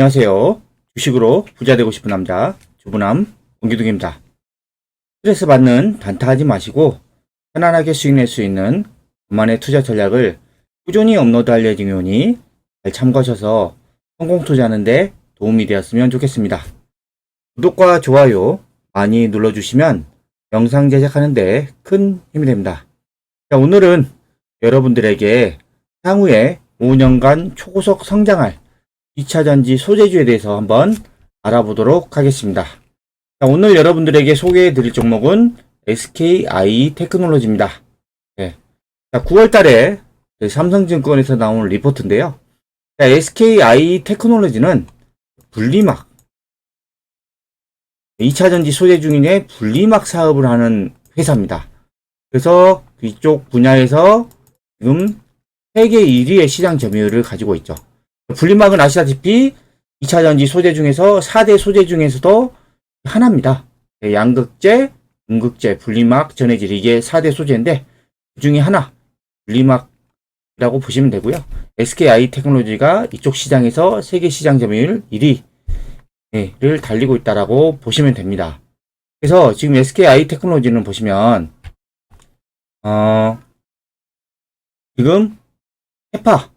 안녕하세요. 주식으로 부자 되고 싶은 남자, 주부남, 원기둥입니다. 스트레스 받는 단타하지 마시고 편안하게 수익 낼 수 있는 그만의 투자 전략을 꾸준히 업로드할 예정이오니 잘 참고하셔서 성공 투자하는데 도움이 되었으면 좋겠습니다. 구독과 좋아요 많이 눌러주시면 영상 제작하는데 큰 힘이 됩니다. 자, 오늘은 여러분들에게 향후에 5년간 초고속 성장할 2차전지 소재주에 대해서 한번 알아보도록 하겠습니다. 자, 오늘 여러분들에게 소개해 드릴 종목은 SKI 테크놀로지입니다. 네. 자, 9월 달에 그 삼성증권에서 나온 리포트인데요. 자, SKI 테크놀로지는 분리막 2차전지 소재 중인의 분리막 사업을 하는 회사입니다. 그래서 이쪽 분야에서 지금 세계 1위의 시장 점유율을 가지고 있죠. 분리막은 아시다시피 2차 전지 소재 중에서 4대 소재 중에서도 하나입니다. 네, 양극재, 음극재, 분리막, 전해질 이게 4대 소재인데 그 중에 하나 분리막이라고 보시면 되고요. SKI 테크놀로지가 이쪽 시장에서 세계 시장 점유율 1위를 달리고 있다라고 보시면 됩니다. 그래서 지금 SKI 테크놀로지는 보시면 어 지금 해파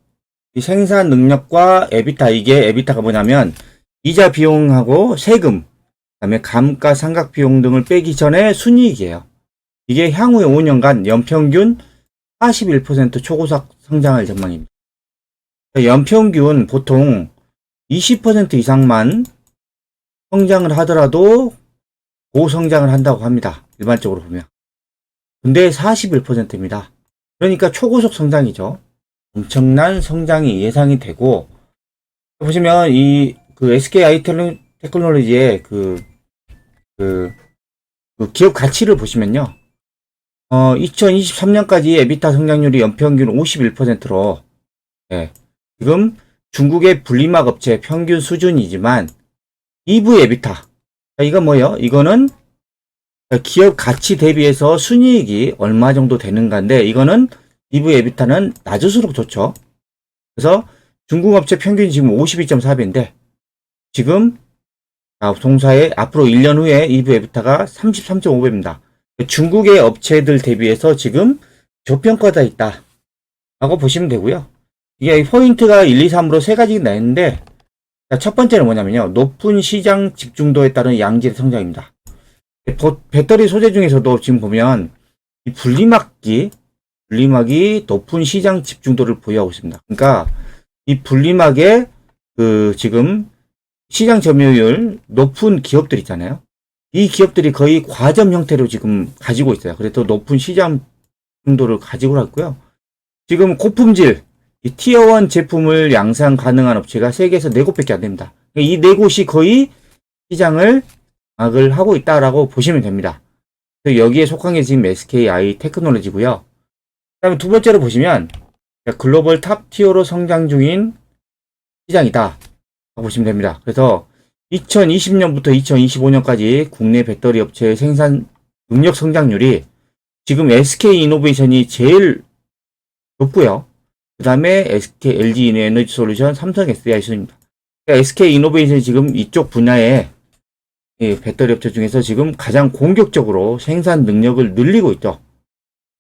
이 생산 능력과 에비타 이게 에비타가 뭐냐면 이자 비용하고 세금 그다음에 감가 상각 비용 등을 빼기 전에 순이익이에요. 이게 향후에 5년간 연평균 41% 초고속 성장할 전망입니다. 연평균 보통 20% 이상만 성장을 하더라도 고성장을 한다고 합니다. 일반적으로 보면. 근데 41%입니다. 그러니까 초고속 성장이죠. 엄청난 성장이 예상이 되고 보시면 이 그 SKI 테크놀로지의 그, 그, 그 기업 가치를 보시면요. 어, 2023년까지 에비타 성장률이 연평균 51%로 예, 지금 중국의 분리막 업체 평균 수준이지만 EV 에비타 자, 이건 뭐예요? 이거는 기업 가치 대비해서 순이익이 얼마 정도 되는가인데 이거는 EV 에비타는 낮을수록 좋죠. 그래서 중국 업체 평균이 지금 52.4배인데 지금 아, 동사의 앞으로 1년 후에 EV 에비타가 33.5배입니다. 중국의 업체들 대비해서 지금 저평가돼 있다. 라고 보시면 되고요. 이게 포인트가 1, 2, 3으로 세 가지가 있는데 첫 번째는 뭐냐면요. 높은 시장 집중도에 따른 양질의 성장입니다. 배터리 소재 중에서도 지금 보면 이 분리막기 분리막이 높은 시장 집중도를 보유하고 있습니다. 그러니까 이 분리막의 그 지금 시장 점유율 높은 기업들 있잖아요. 이 기업들이 거의 과점 형태로 지금 가지고 있어요. 그래서 높은 시장 중도를 가지고 있고요. 지금 고품질 이 티어1 제품을 양산 가능한 업체가 세계에서 4곳밖에 안 됩니다. 이 4곳이 거의 시장을 막을 하고 있다라고 보시면 됩니다. 여기에 속한 게 지금 SKI 테크놀로지고요. 그다음에 두 번째로 보시면 글로벌 탑 티어로 성장 중인 시장이다. 보시면 됩니다. 그래서 2020년부터 2025년까지 국내 배터리 업체의 생산 능력 성장률이 지금 SK 이노베이션이 제일 높고요. 그 다음에 SK, LG 에너지 솔루션, 삼성 SDI 순입니다. SK 이노베이션이 지금 이쪽 분야에 배터리 업체 중에서 지금 가장 공격적으로 생산 능력을 늘리고 있죠.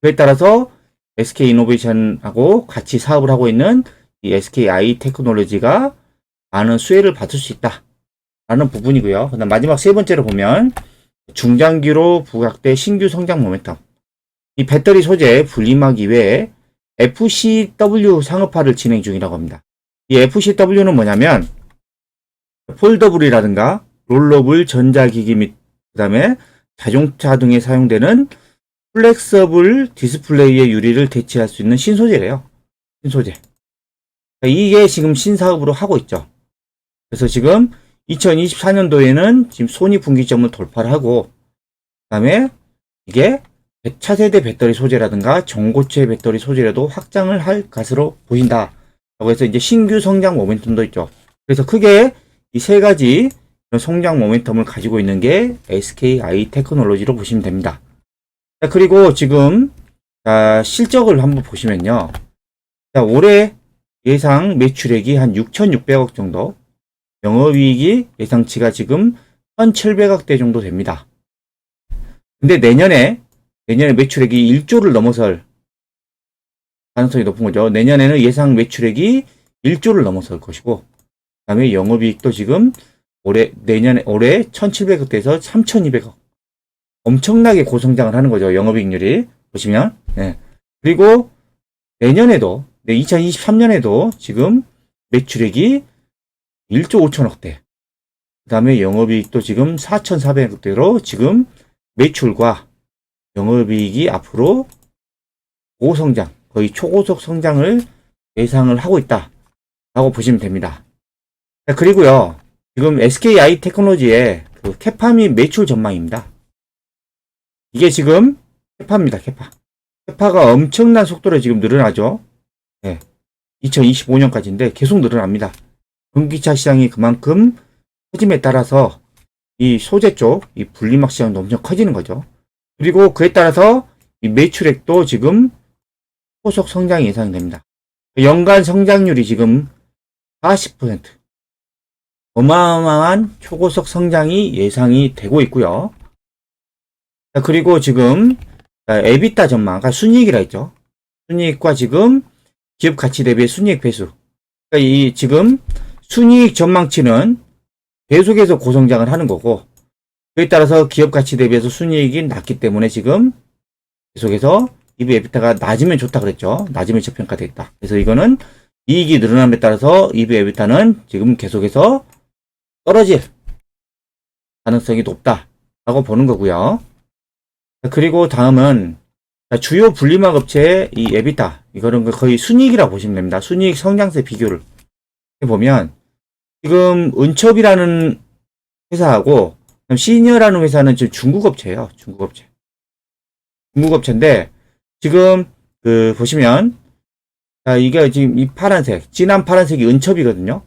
그에 따라서 SK 이노베이션하고 같이 사업을 하고 있는 이 SKI 테크놀로지가 많은 수혜를 받을 수 있다. 라는 부분이고요. 그다음 마지막 세 번째로 보면 중장기로 부각돼 신규 성장 모멘텀. 이 배터리 소재 분리막 이외에 FCW 상업화를 진행 중이라고 합니다. 이 FCW는 뭐냐면 폴더블이라든가 롤러블 전자기기 및 그다음에 자동차 등에 사용되는 플렉서블 디스플레이의 유리를 대체할 수 있는 신소재래요. 신소재. 이게 지금 신사업으로 하고 있죠. 그래서 지금 2024년도에는 지금 소니 분기점을 돌파를 하고 그 다음에 이게 차세대 배터리 소재라든가 전고체 배터리 소재라도 확장을 할 것으로 보인다. 라고 해서 이제 신규 성장 모멘텀도 있죠. 그래서 크게 이 세 가지 성장 모멘텀을 가지고 있는 게 SKI 테크놀로지로 보시면 됩니다. 자, 그리고 지금 자, 실적을 한번 보시면요. 자, 올해 예상 매출액이 한 6,600억 정도. 영업이익이 예상치가 지금 1,700억대 정도 됩니다. 근데 내년에 내년에 매출액이 1조를 넘어설 가능성이 높은 거죠. 내년에는 예상 매출액이 1조를 넘어설 것이고, 그다음에 영업이익도 지금 올해 내년에 올해 1,700억대에서 3,200억 엄청나게 고성장을 하는 거죠. 영업이익률이 보시면, 네. 그리고 내년에도 네, 2023년에도 지금 매출액이 1조 5천억대. 그 다음에 영업이익도 지금 4,400억대로 지금 매출과 영업이익이 앞으로 고성장, 거의 초고속 성장을 예상을 하고 있다. 라고 보시면 됩니다. 자, 그리고요, 지금 SKI 테크놀로지의 그 캐파 및 매출 전망입니다. 이게 지금 캐파입니다, 캐파. 캐파가 엄청난 속도로 지금 늘어나죠. 네. 2025년까지인데 계속 늘어납니다. 전기차 시장이 그만큼 커짐에 따라서 이 소재 쪽, 이 분리막 시장도 엄청 커지는 거죠. 그리고 그에 따라서 이 매출액도 지금 소속 성장이 예상이 됩니다. 연간 성장률이 지금 40%. 어마어마한 초고속 성장이 예상이 되고 있고요. 자, 그리고 지금 자, 에비타 전망, 아까 순이익이라 했죠. 순이익과 지금 기업 가치 대비 순이익 배수. 그러니까 이 지금 순이익 전망치는 계속해서 고성장을 하는 거고 그에 따라서 기업 가치 대비해서 순이익이 낮기 때문에 지금 계속해서 EV 에비타가 낮으면 좋다 그랬죠. 낮으면 저평가돼 있다. 그래서 이거는 이익이 늘어남에 따라서 EV 에비타는 지금 계속해서 떨어질 가능성이 높다라고 보는 거고요. 자, 그리고 다음은 자, 주요 분리막 업체의 이 에비타 이거는 거의 순이익이라고 보시면 됩니다. 순이익 성장세 비교를 해보면 지금 은첩이라는 회사하고 시니어라는 회사는 지금 중국 업체예요. 중국 업체. 중국 업체인데 지금 그 보시면 자 이게 지금 이 파란색 진한 파란색이 은첩이거든요.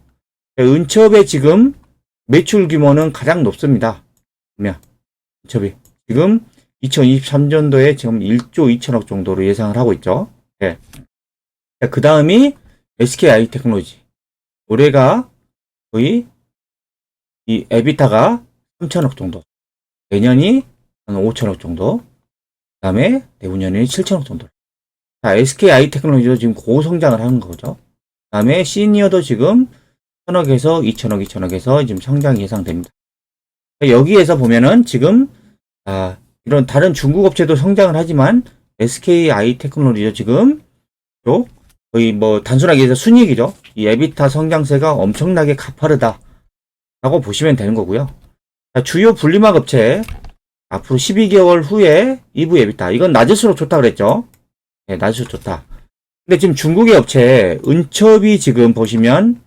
은첩의 지금 매출 규모는 가장 높습니다. 보면 은첩이 지금 2023년도에 지금 1조 2천억 정도로 예상을 하고 있죠. 네. 그 다음이 SKI 테크놀로지. 올해가 거의 이 에비타가 3천억 정도. 내년이 한 5천억 정도. 그 다음에 내후년에 7천억 정도. 자, SKI 테크놀로지도 지금 고성장을 하는 거죠. 그 다음에 시니어도 지금 1천억에서 2천억, 2천억에서 지금 성장이 예상됩니다. 여기에서 보면은 지금, 아, 이런 다른 중국 업체도 성장을 하지만 SKI 테크놀로지도 지금 또 거의 뭐 단순하게 해서 순이익이죠. 이 에비타 성장세가 엄청나게 가파르다. 라고 보시면 되는 거고요. 자, 주요 분리막 업체 앞으로 12개월 후에 EV 에비타 이건 낮을수록 좋다 그랬죠. 네, 낮을수록 좋다. 근데 지금 중국의 업체 은첩이 지금 보시면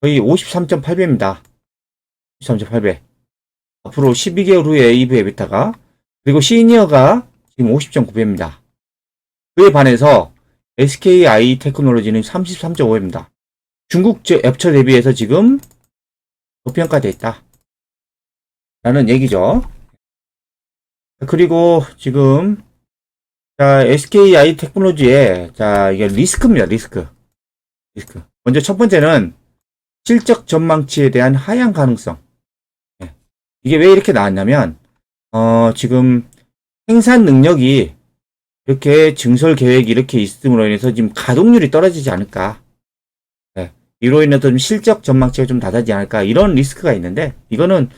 거의 53.8배입니다. 53.8배. 앞으로 12개월 후에 EV 에비타가 그리고 시니어가 지금 50.9배입니다. 그에 반해서 SKI 테크놀로지는 33.5배입니다. 중국 업체 대비해서 지금 고평가되어 있다. 라는 얘기죠. 그리고 지금 자, SKI 테크놀로지의 자, 이게 리스크입니다. 리스크. 리스크. 먼저 첫 번째는 실적 전망치에 대한 하향 가능성. 네. 이게 왜 이렇게 나왔냐면 어, 지금 생산 능력이 이렇게 증설 계획이 이렇게 있음으로 인해서 지금 가동률이 떨어지지 않을까. 네. 이로 인해서 좀 실적 전망치가 좀 낮아지지 않을까. 이런 리스크가 있는데, 이거는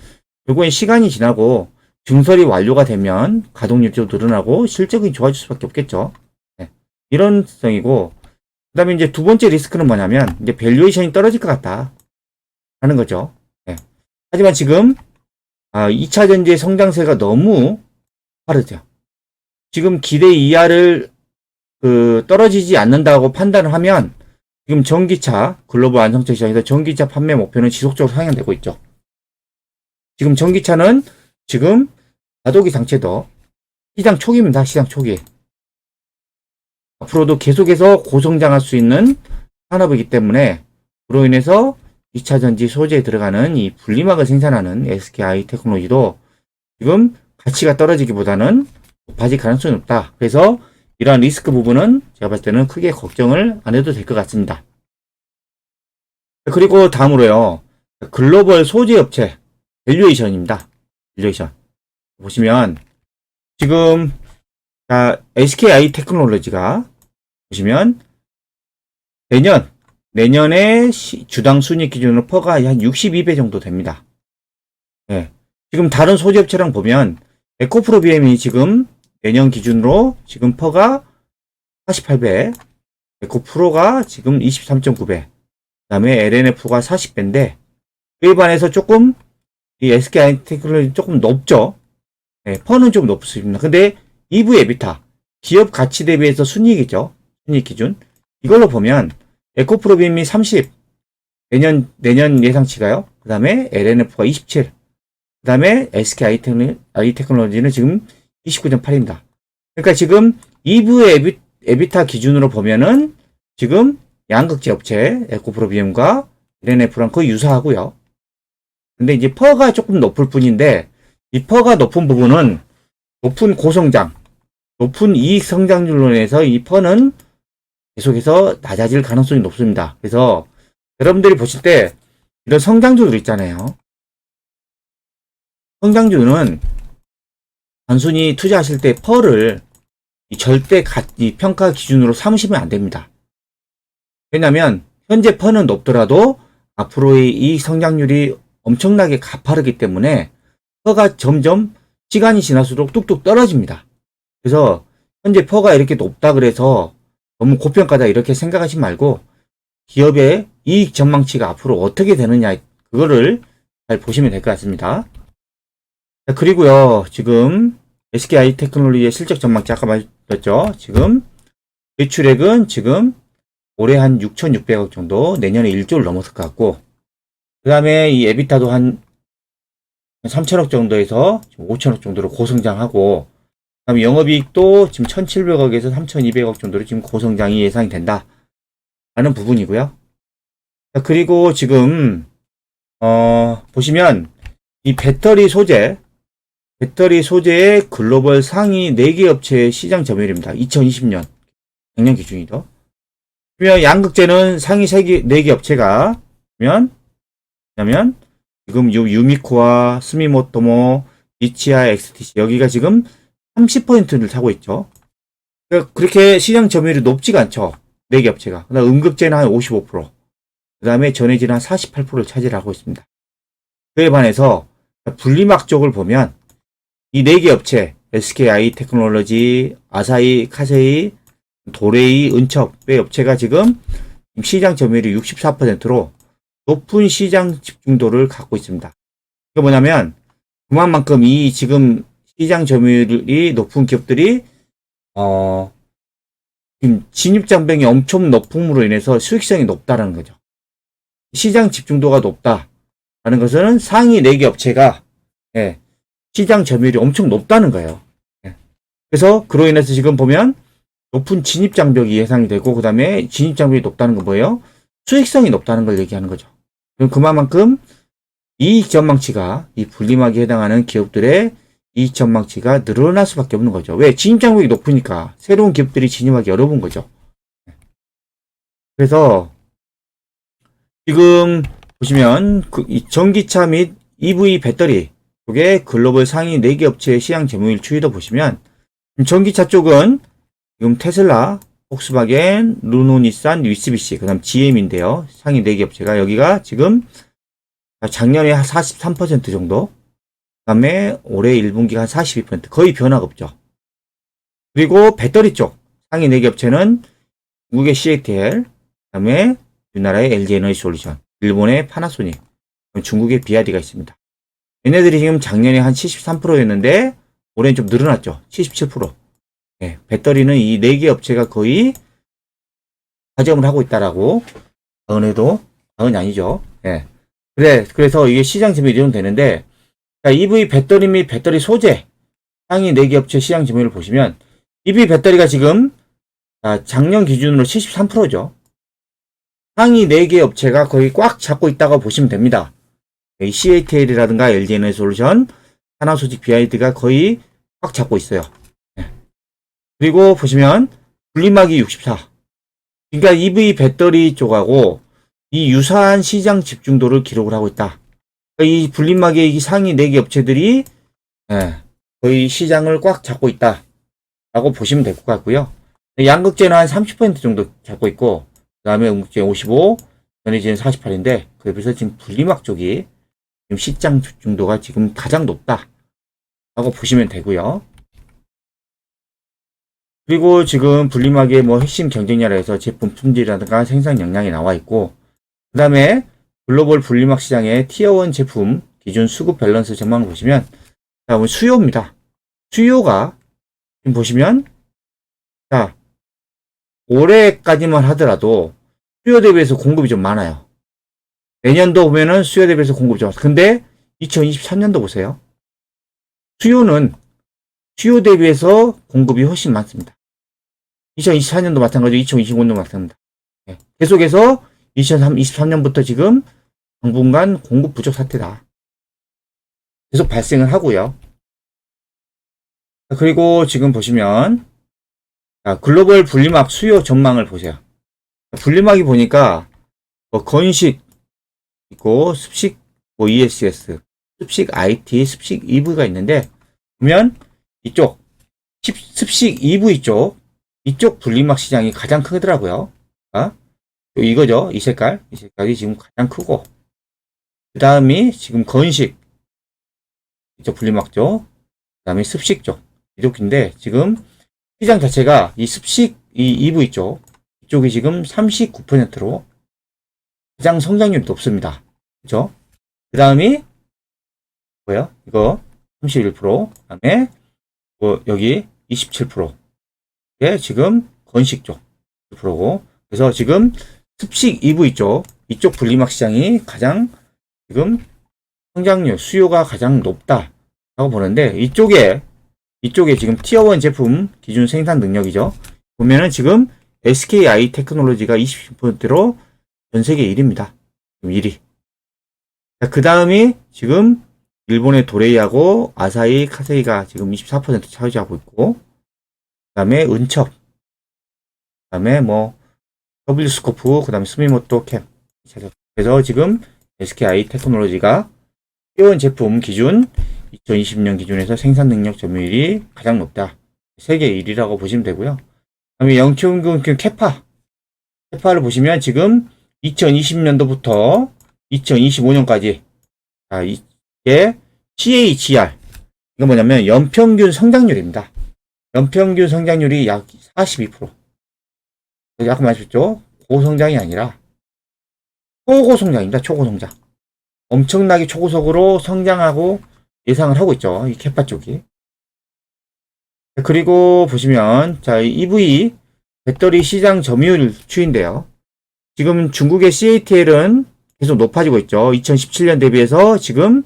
결국엔 시간이 지나고 증설이 완료가 되면 가동률이 좀 늘어나고 실적이 좋아질 수밖에 없겠죠. 네. 이런 특성이고, 그 다음에 이제 두 번째 리스크는 뭐냐면, 이제 밸류에이션이 떨어질 것 같다. 하는 거죠. 네. 하지만 지금, 아, 2차 전지의 성장세가 너무 빠르죠. 지금 기대 이하를 그 떨어지지 않는다고 판단을 하면 지금 전기차 글로벌 안정적 시장에서 전기차 판매 목표는 지속적으로 상향되고 있죠. 지금 전기차는 지금 가도기 상체도 시장 초기입니다. 시장 초기. 앞으로도 계속해서 고성장할 수 있는 산업이기 때문에 그로 인해서 2차 전지 소재에 들어가는 이 분리막을 생산하는 SKI 테크놀로지도 지금 가치가 떨어지기보다는 높아질 가능성이 높다. 그래서 이러한 리스크 부분은 제가 봤을 때는 크게 걱정을 안 해도 될 것 같습니다. 그리고 다음으로요. 글로벌 소재 업체 밸류에이션입니다. 밸류에이션. 보시면 지금 자, SKI 테크놀로지가 보시면 내년 내년에 시- 주당 순익 기준으로 퍼가 한 62배 정도 됩니다. 예. 지금 다른 소재 업체랑 보면 에코프로 BM이 지금 내년 기준으로 지금 퍼가 48배, 에코프로가 지금 23.9배, 그 다음에 LNF가 40배인데 그에 반해서 조금 이 SKI 테크놀로지 조금 높죠. 예, 퍼는 좀 높습니다. 근데 EV 에비타 기업 가치 대비해서 순이익이죠. 순이익 기준 이걸로 보면 에코프로빔이 30 내년 내년 예상치가요. 그 다음에 LNF가 27 그 다음에 SK 아이테크놀- 아이테크놀로지는 지금 29.8입니다. 그러니까 지금 EV 에비, 에비타 기준으로 보면은 지금 양극재 업체 에코프로비엠과 LNF랑 거의 유사하고요. 근데 이제 퍼가 조금 높을 뿐인데 이 퍼가 높은 부분은 높은 고성장, 높은 이익 성장률로 인해서 이 퍼는 계속해서 낮아질 가능성이 높습니다. 그래서 여러분들이 보실 때 이런 성장주들 있잖아요. 성장주는 단순히 투자하실 때 펄을 이 절대 가, 이 평가 기준으로 삼으시면 안 됩니다. 왜냐하면 현재 펄은 높더라도 앞으로의 이익 성장률이 엄청나게 가파르기 때문에 퍼가 점점 시간이 지날수록 뚝뚝 떨어집니다. 그래서 현재 퍼가 이렇게 높다 그래서 너무 고평가다 이렇게 생각하지 말고 기업의 이익 전망치가 앞으로 어떻게 되느냐 그거를 잘 보시면 될 것 같습니다. 자, 그리고요 지금 SKI 테크놀로지의 실적 전망치 아까 말했죠. 지금 매출액은 지금 올해 한 6,600억 정도 내년에 1조를 넘었을 것 같고 그 다음에 이 에비타도 한 3천억 정도에서 5천억 정도로 고성장하고 그 다음에 영업이익도 지금 1,700억에서 3,200억 정도로 지금 고성장이 예상이 된다. 라는 부분이고요. 자, 그리고 지금 어, 보시면 이 배터리 소재 배터리 소재의 글로벌 상위 4개 업체의 시장 점유율입니다. 2020년 작년 기준이죠. 그러면 양극재는 상위 3개, 4개 업체가 면 그러면 지금 유, 유미코와 스미모토모, 이치아, XTC 여기가 지금 30%를 차고 있죠. 그러니까 그렇게 시장 점유율이 높지가 않죠. 4개 업체가. 음극재는 한 55%. 그 다음에 전해질은 한 48%를 차지하고 있습니다. 그에 반해서 분리막 쪽을 보면 이 4개 업체 SKI 테크놀로지, 아사히, 카세이, 도레이, 은첩의 업체가 지금 시장 점유율이 64%로 높은 시장 집중도를 갖고 있습니다. 이게 뭐냐면 그만큼 이 지금 시장 점유율이 높은 기업들이 어 지금 진입 장벽이 엄청 높음으로 인해서 수익성이 높다라는 거죠. 시장 집중도가 높다라는 것은 상위 4개 업체가 예, 시장 점유율이 엄청 높다는 거예요. 예. 그래서 그로 인해서 지금 보면 높은 진입 장벽이 예상이 되고 그 다음에 진입 장벽이 높다는 건 뭐예요? 수익성이 높다는 걸 얘기하는 거죠. 그럼 그만큼 이익 전망치가 이 분리막에 해당하는 기업들의 이익 전망치가 늘어날 수밖에 없는 거죠. 왜? 진입 장벽이 높으니까 새로운 기업들이 진입하기 어려운 거죠. 그래서 지금 보시면 그이 전기차 및 EV 배터리 쪽에 글로벌 상위 4개 업체의 시장 점유율 추이도 보시면 전기차 쪽은 지금 테슬라, 폭스바겐, 르노니산, 미쓰비시, 그 다음 GM인데요. 상위 4개 업체가 여기가 지금 작년에 한43% 정도, 그 다음에 올해 1분기가 한 42%, 거의 변화가 없죠. 그리고 배터리 쪽 상위 4개 업체는 중국의 CATL, 그다음에 우리나라의 LG에너지 솔루션, 일본의 파나소닉, 중국의 비아디가 있습니다. 얘네들이 지금 작년에 한 73%였는데 올해는 좀 늘어났죠. 77%. 예, 배터리는 이네개 업체가 거의 가점을 하고 있다라고 은혜도 은이 아니죠. 예. 그래 그래서 이게 시장 점유율이 되는데 자, EV 배터리 및 배터리 소재 상위 4개 업체 시장 점유율을 보시면 EV 배터리가 지금 자, 작년 기준으로 73%죠. 상위 4개 업체가 거의 꽉 잡고 있다고 보시면 됩니다. 이 CATL이라든가 LG에너지솔루션, 하나소직 BID가 거의 꽉 잡고 있어요. 예. 그리고 보시면 분리막이 64. 그러니까 EV 배터리 쪽하고 이 유사한 시장 집중도를 기록을 하고 있다. 이 불림막의 이 상위 4개 업체들이 예, 거의 시장을 꽉 잡고 있다. 라고 보시면 될 것 같고요. 양극재는 한 30% 정도 잡고 있고, 그 다음에 음극재 55, 전해지는 48인데, 그래서 지금 분리막 쪽이 지금 시장 집중도가 지금 가장 높다. 라고 보시면 되고요. 그리고 지금 분리막의 뭐 핵심 경쟁력에 서 제품 품질이라든가 생산 역량이 나와 있고, 그 다음에 글로벌 분리막 시장의 티어1 제품 기준 수급 밸런스 전망을 보시면, 다음은 수요입니다. 수요가 지금 보시면 자 올해까지만 하더라도 수요 대비해서 공급이 좀 많아요. 내년도 보면은 수요 대비해서 공급이 좀 많아요. 근데 2023년도 보세요. 수요는 수요 대비해서 공급이 훨씬 많습니다. 2024년도 마찬가지고 2025년도 마찬가지입니다. 예, 계속해서 2023년부터 지금 당분간 공급 부족 사태다. 계속 발생을 하고요. 그리고 지금 보시면 자, 글로벌 분리막 수요 전망을 보세요. 분리막이 보니까 뭐 건식 있고 습식 뭐 ESS, 습식 IT, 습식 EV가 있는데 보면 이쪽 습- 습식 EV 쪽 이쪽 분리막 시장이 가장 크더라고요. 아, 이거죠. 이 색깔. 이 색깔이 지금 가장 크고 그 다음이 지금 건식 이쪽 분리막 쪽, 그 다음에 습식 쪽 이쪽인데 지금 시장 자체가 이 습식 이 EV 쪽 이쪽이 지금 39%로 가장 성장률이 높습니다. 그죠? 그 다음이 뭐야? 이거 31%, 그 다음에 뭐 여기 27%. 예, 지금 건식 쪽 10%고 그래서 지금 습식 EV 쪽 이쪽 분리막 시장이 가장 지금 성장률 수요가 가장 높다라고 보는데 이쪽에 이쪽에 지금 티어1 제품 기준 생산 능력이죠. 보면은 지금 SKI 테크놀로지가 20%로 전 세계 1위입니다. 1위. 그 다음이 지금 일본의 도레이하고 아사히 카세이가 지금 24% 차지하고 있고, 그 다음에 은첩, 그 다음에 뭐 W 스코프, 그 다음에 스미모토 캠. 그래서 지금 SKI 테크놀로지가 티어1 제품 기준 2020년 기준에서 생산 능력 점유율이 가장 높다. 세계 1위라고 보시면 되고요. 그다음에 영치운금 캐파. 캐파를 보시면 지금 2020년도부터 2025년까지 자, 이게 CAGR 이거 뭐냐면 연평균 성장률입니다. 연평균 성장률이 약 42%. 아까 말했죠? 고성장이 아니라 초고성장입니다. 초고성장. 엄청나게 초고속으로 성장하고 예상을 하고 있죠. 이 캐파 쪽이. 그리고 보시면 자, 이 EV 배터리 시장 점유율 추인데요. 지금 중국의 CATL은 계속 높아지고 있죠. 2017년 대비해서 지금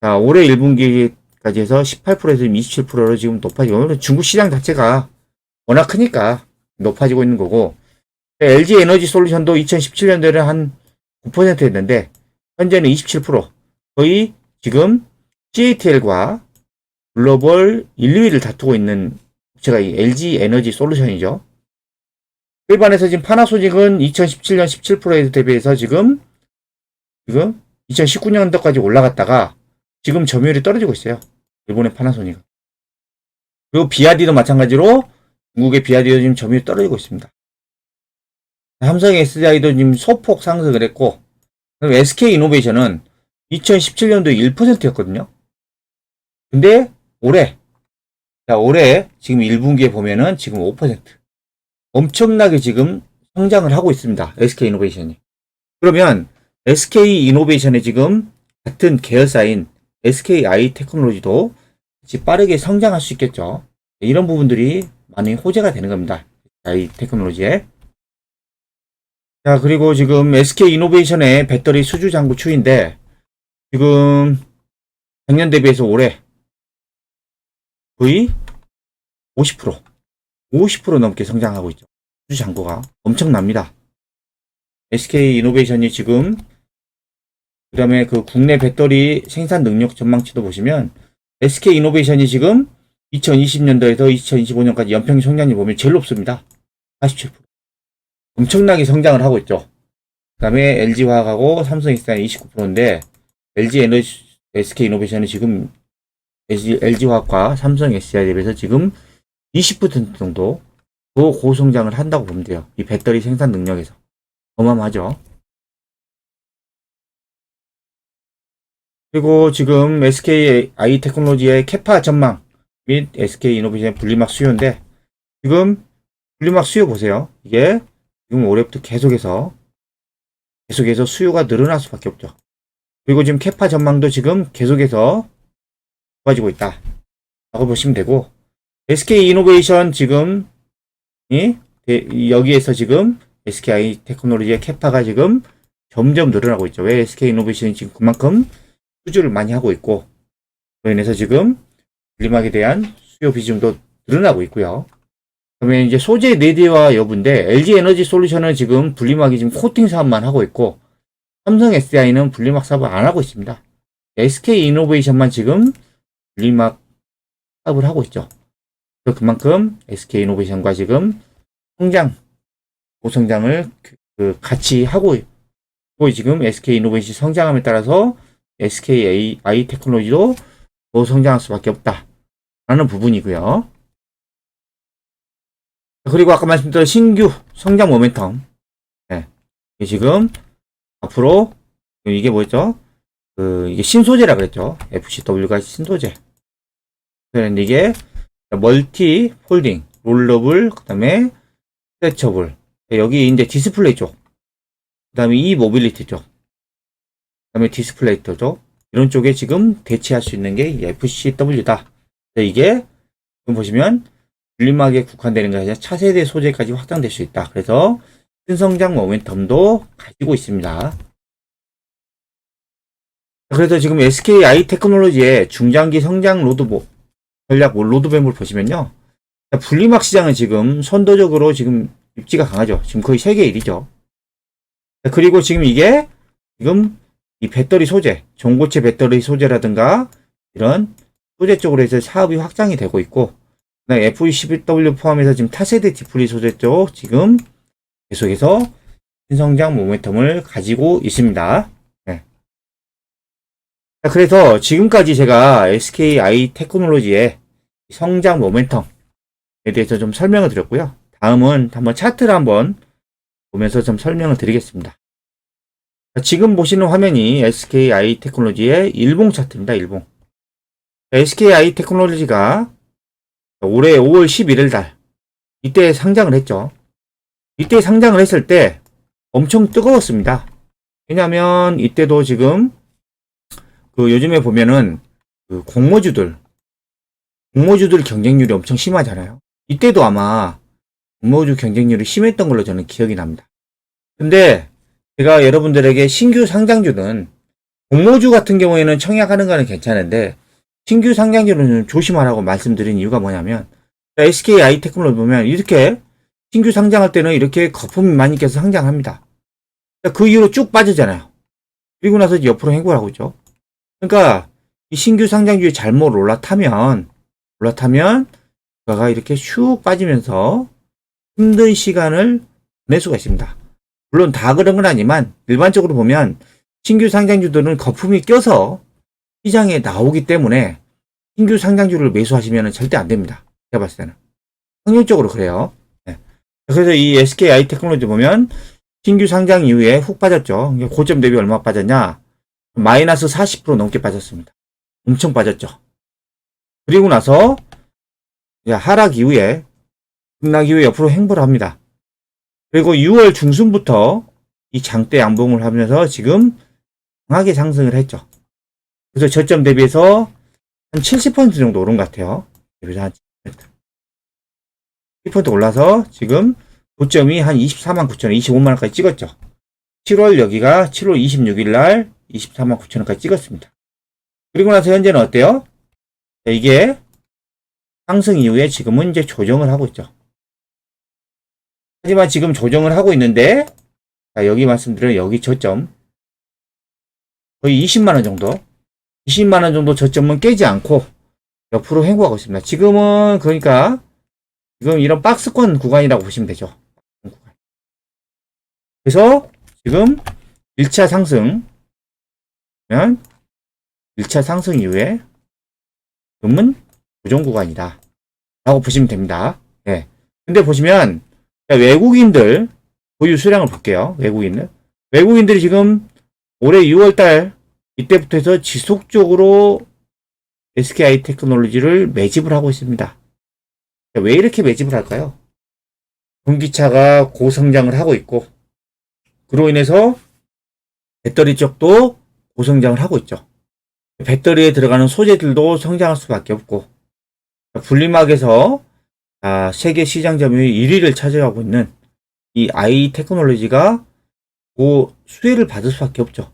자, 올해 1분기까지 해서 18%에서 27%로 지금 높아지고 중국 시장 자체가 워낙 크니까 높아지고 있는 거고 LG 에너지 솔루션도 2017년도에는 한 9%였는데 현재는 27% 거의 지금 CATL과 글로벌 1, 2위를 다투고 있는 업체가 이 LG 에너지 솔루션이죠. 일반에서 지금 파나소닉은 2017년 17%에 대비해서 지금 지금 2019년도까지 올라갔다가 지금 점유율이 떨어지고 있어요. 일본의 파나소닉은. 그리고 비아디도 마찬가지로 중국의 비아디도 지금 점유율이 떨어지고 있습니다. 삼성 SDI도 지금 소폭 상승을 했고 SK 이노베이션은 2017년도에 1%였거든요. 근데 올해 자 올해 지금 1분기에 보면은 지금 5% 엄청나게 지금 성장을 하고 있습니다. SK 이노베이션이. 그러면 SK 이노베이션의 지금 같은 계열사인 SKI 테크놀로지도 같이 빠르게 성장할 수 있겠죠. 이런 부분들이 많이 호재가 되는 겁니다. i 테크놀로지에. 자, 그리고 지금 SK 이노베이션의 배터리 수주 장구 추인데 지금 작년 대비해서 올해 거의 50% 50% 넘게 성장하고 있죠. 수주 잔고가 엄청납니다. SK 이노베이션이 지금 그다음에 그 국내 배터리 생산 능력 전망치도 보시면 SK 이노베이션이 지금 2020년도에서 2025년까지 연평균 성장률 보면 제일 높습니다. 47%. 엄청나게 성장을 하고 있죠. 그 다음에 LG화학하고 삼성 SDI 29%인데 LG 에너지 SK 이노베이션은 지금 LG, LG화학과 삼성 SDI 대비해서 지금 20% 정도 더 고성장을 한다고 보면 돼요. 이 배터리 생산 능력에서 어마어마하죠. 그리고 지금 SK I 테크놀로지의 캐파 전망 및 SK 이노베이션 분리막 수요인데 지금 분리막 수요 보세요. 이게 지금 올해부터 계속해서 계속해서 수요가 늘어날 수밖에 없죠. 그리고 지금 캐파 전망도 지금 계속해서 좋아지고 있다. 라고 보시면 되고 SK 이노베이션 지금 이 대- 여기에서 지금 SKI 테크놀로지의 캐파가 지금 점점 늘어나고 있죠. 왜 SK 이노베이션이 지금 그만큼 수주를 많이 하고 있고 그로 인해서 지금 분리막에 대한 수요 비중도 늘어나고 있고요. 그러면 이제 소재 내재화 여부인데 LG 에너지 솔루션은 지금 분리막이 지금 코팅 사업만 하고 있고 삼성 SDI는 분리막 사업을 안 하고 있습니다. SK 이노베이션만 지금 분리막 사업을 하고 있죠. 그만큼 SK 이노베이션과 지금 성장, 고성장을 그- 그 같이 하고 있고 지금 SK 이노베이션 성장함에 따라서 SK I 테크놀로지도 더 성장할 수밖에 없다. 라는 부분이고요. 그리고 아까 말씀드린 신규 성장 모멘텀. 네. 지금 앞으로 이게 뭐였죠? 그 이게 신소재라 그랬죠. FCW가 신소재. 그런데 이게 멀티 폴딩, 롤러블, 그다음에 스트레처블. 여기 이제 디스플레이 쪽. 그다음에 이 모빌리티 쪽. 그다음에 디스플레이 쪽. 이런 쪽에 지금 대체할 수 있는 게 FCW다. 이게 지금 보시면 분리막에 국한되는 게 아니라 차세대 소재까지 확장될 수 있다. 그래서 신성장 모멘텀도 가지고 있습니다. 그래서 지금 SKI 테크놀로지의 중장기 성장 로드보 전략 로드맵을 보시면요. 분리막 시장은 지금 선도적으로 지금 입지가 강하죠. 지금 거의 세계 1위죠. 그리고 지금 이게 지금 이 배터리 소재, 전고체 배터리 소재라든가 이런 소재 쪽으로 해서 사업이 확장이 되고 있고 FE11W 포함해서 지금 타세대 디플리 소재 쪽 지금 계속해서 신성장 모멘텀을 가지고 있습니다. 네. 자, 그래서 지금까지 제가 SKI 테크놀로지의 성장 모멘텀에 대해서 좀 설명을 드렸고요. 다음은 한번 차트를 한번 보면서 좀 설명을 드리겠습니다. 자, 지금 보시는 화면이 SKI 테크놀로지의 일봉 차트입니다. 일봉. SKI 테크놀로지가 올해 5월 11일 달 이때 상장을 했죠. 이때 상장을 했을 때 엄청 뜨거웠습니다. 왜냐하면 이때도 지금 그 요즘에 보면은 그 공모주들 공모주들 경쟁률이 엄청 심하잖아요. 이때도 아마 공모주 경쟁률이 심했던 걸로 저는 기억이 납니다. 근데 제가 여러분들에게 신규 상장주는 공모주 같은 경우에는 청약하는 거는 괜찮은데 신규 상장주는 조심하라고 말씀드린 이유가 뭐냐면 SKI 테크놀로지 보면 이렇게 신규 상장할 때는 이렇게 거품이 많이 껴서 상장합니다. 그 이후로 쭉 빠지잖아요. 그리고 나서 옆으로 행보를 하고 있죠. 그러니까 이 신규 상장주에 잘못 올라타면 올라타면 주가가 이렇게 슉 빠지면서 힘든 시간을 낼 수가 있습니다. 물론 다 그런 건 아니지만 일반적으로 보면 신규 상장주들은 거품이 껴서 시장에 나오기 때문에 신규 상장주를 매수하시면 절대 안 됩니다. 제가 봤을 때는. 확률적으로 그래요. 네. 그래서 이 SKI 테크놀로지 보면 신규 상장 이후에 훅 빠졌죠. 고점 대비 얼마 빠졌냐? 마이너스 40% 넘게 빠졌습니다. 엄청 빠졌죠. 그리고 나서 하락 이후에 급락 이후에 옆으로 행보를 합니다. 그리고 6월 중순부터 이 장대 양봉을 하면서 지금 강하게 상승을 했죠. 그래서 저점 대비해서 한 70% 정도 오른 것 같아요. 그래서 한 10% 올라서 지금 고점이 한 24만 9천 원, 25만 원까지 찍었죠. 7월 여기가 7월 26일 날 24만 9천 원까지 찍었습니다. 그리고 나서 현재는 어때요? 자, 이게 상승 이후에 지금은 이제 조정을 하고 있죠. 하지만 지금 조정을 하고 있는데 자, 여기 말씀드린 여기 저점 거의 20만 원 정도 20만 원 정도 저점은 깨지 않고 옆으로 행보하고 있습니다. 지금은 그러니까 지금 이런 박스권 구간이라고 보시면 되죠. 그래서 지금 1차 상승, 면 1차 상승 이후에 지금은 고정 구간이다. 라고 보시면 됩니다. 예. 근데 보시면 외국인들 보유 수량을 볼게요. 외국인들. 외국인들이 지금 올해 6월달 이때부터 해서 지속적으로 SKI 테크놀로지를 매집을 하고 있습니다. 왜 이렇게 매집을 할까요? 전기차가 고성장을 하고 있고, 그로 인해서 배터리 쪽도 고성장을 하고 있죠. 배터리에 들어가는 소재들도 성장할 수밖에 없고, 분리막에서 아, 세계 시장 점유율 1위를 차지하고 있는 이 i 테크놀로지가 고 수혜를 받을 수밖에 없죠.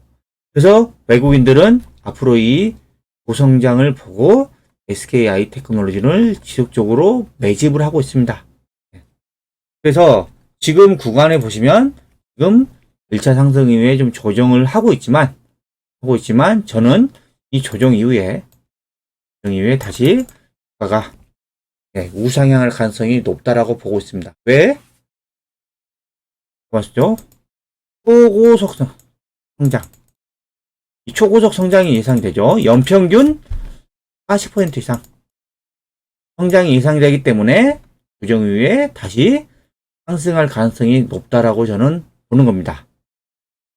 그래서 외국인들은 앞으로 이 고성장을 보고 SKI 테크놀로지를 지속적으로 매집을 하고 있습니다. 그래서 지금 구간에 보시면 지금 1차 상승 이후에 좀 조정을 하고 있지만 하고 있지만 저는 이 조정 이후에 조정 이후에 다시 주가가 네, 우상향할 가능성이 높다라고 보고 있습니다. 왜? 맞죠? 초고속 성- 성장. 이 초고속 성장이 예상되죠. 연평균 40% 이상 성장이 예상되기 때문에 조정 이후에 다시 상승할 가능성이 높다라고 저는 보는 겁니다.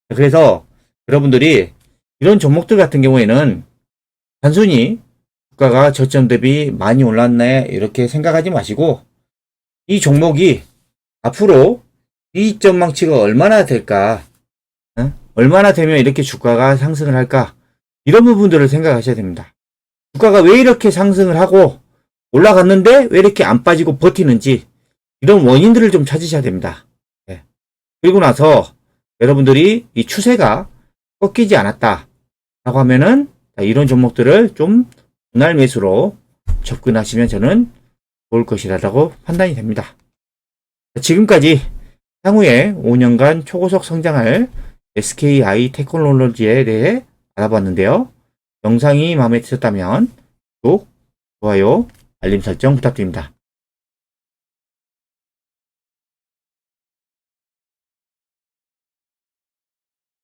그래서 여러분들이 이런 종목들 같은 경우에는 단순히 주가가 저점 대비 많이 올랐네 이렇게 생각하지 마시고 이 종목이 앞으로 이 전망치가 얼마나 될까 어? 얼마나 되면 이렇게 주가가 상승을 할까 이런 부분들을 생각하셔야 됩니다. 주가가 왜 이렇게 상승을 하고 올라갔는데 왜 이렇게 안 빠지고 버티는지 이런 원인들을 좀 찾으셔야 됩니다. 예. 그리고 나서 여러분들이 이 추세가 꺾이지 않았다 라고 하면은 이런 종목들을 좀 분할 매수로 접근하시면 저는 좋을 것이라고 판단이 됩니다. 지금까지 향후에 5년간 초고속 성장할 SKI 테크놀로지에 대해 알아봤는데요. 영상이 마음에 드셨다면 구독, 좋아요, 알림 설정 부탁드립니다.